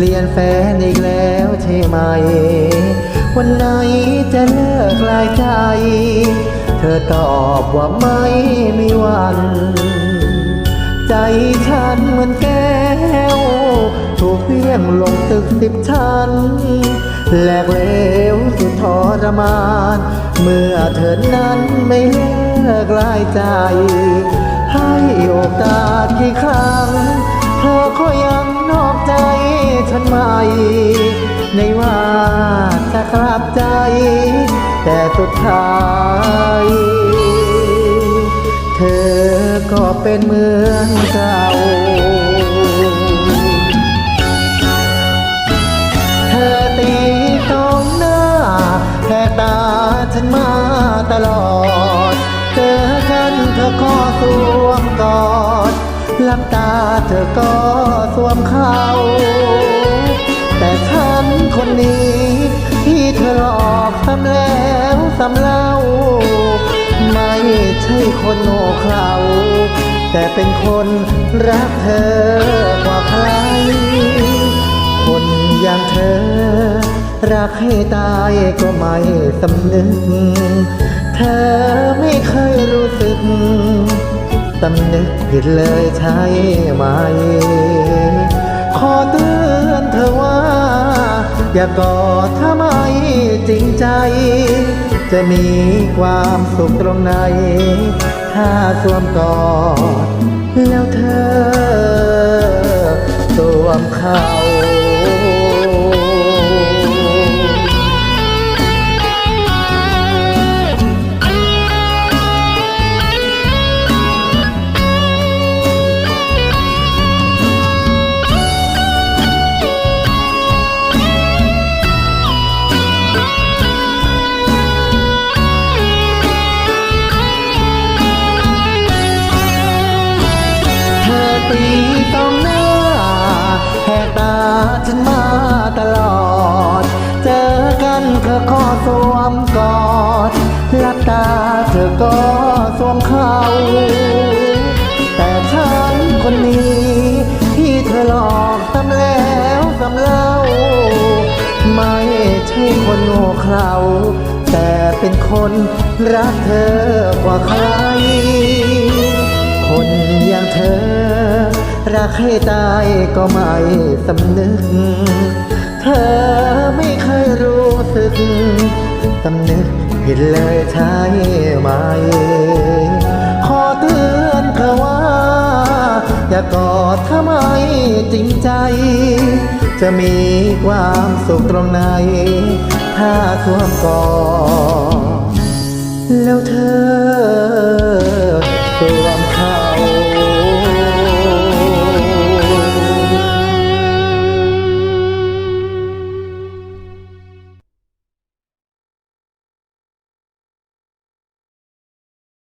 เปลี่ยนแฟนอีกแล้วใช่ไหม วันไหนจะเลิกลายใจ เธอตอบว่าไม่มีวัน ใจฉันเหมือนแก้ว ถูกเพียงลงตึกสิบชั้นแหลกเลวสุดทรมาน เมื่อเธอนั้นไม่เลิกลายใจ ให้โอกาสกี่ครั้ง เธอก็ยังนอกใจ ฉันไหม ในว่าจะกลับใจ แต่สุดท้าย เธอก็เป็นเหมือนเก่าเธอตีตรงหน้าแหกตาฉันมาตลอด เจอกันเธอก็สวมกอดลับตาเธอก็สวมเขา คนนี้ที่เธอหลอกซ้ำแล้วซ้ำเล่า ไม่ใช่คนโง่เขลาแต่เป็นคนรักเธอกว่าใคร คนอย่างเธอ รักให้ตายก็ไม่สำนึก เธอไม่เคยรู้สึกสำนึกผิดเลยใช่ไหม ขอเตือนเธอว่า อย่ากอดถ้าไม่จริงใจ จะมีความสุขตรงไหน ถ้าสวมกอดแล้วเธอสวมเขา ตีต้องหน้าแหกตาฉันมาตลอด เจอกันเธอก็สวมกอดลับตาเธอก็สวมเขาแต่ฉันคนนี้ที่เธอหลอกซ้ำแล้วซ้ำเล่า ไม่ใช่คนโง่เขลาแต่เป็นคนรักเธอกว่าใคร คนอย่างเธอ รักให้ตายก็ไม่สำนึก เธอไม่เคยรู้สึกสำนึกผิดเลยใช่ไหม ขอเตือนเธอว่า อย่ากอดถ้าไมจริงใจ จะมีความสุขตรงไหน ถ้าสวมกอดแล้วเธอ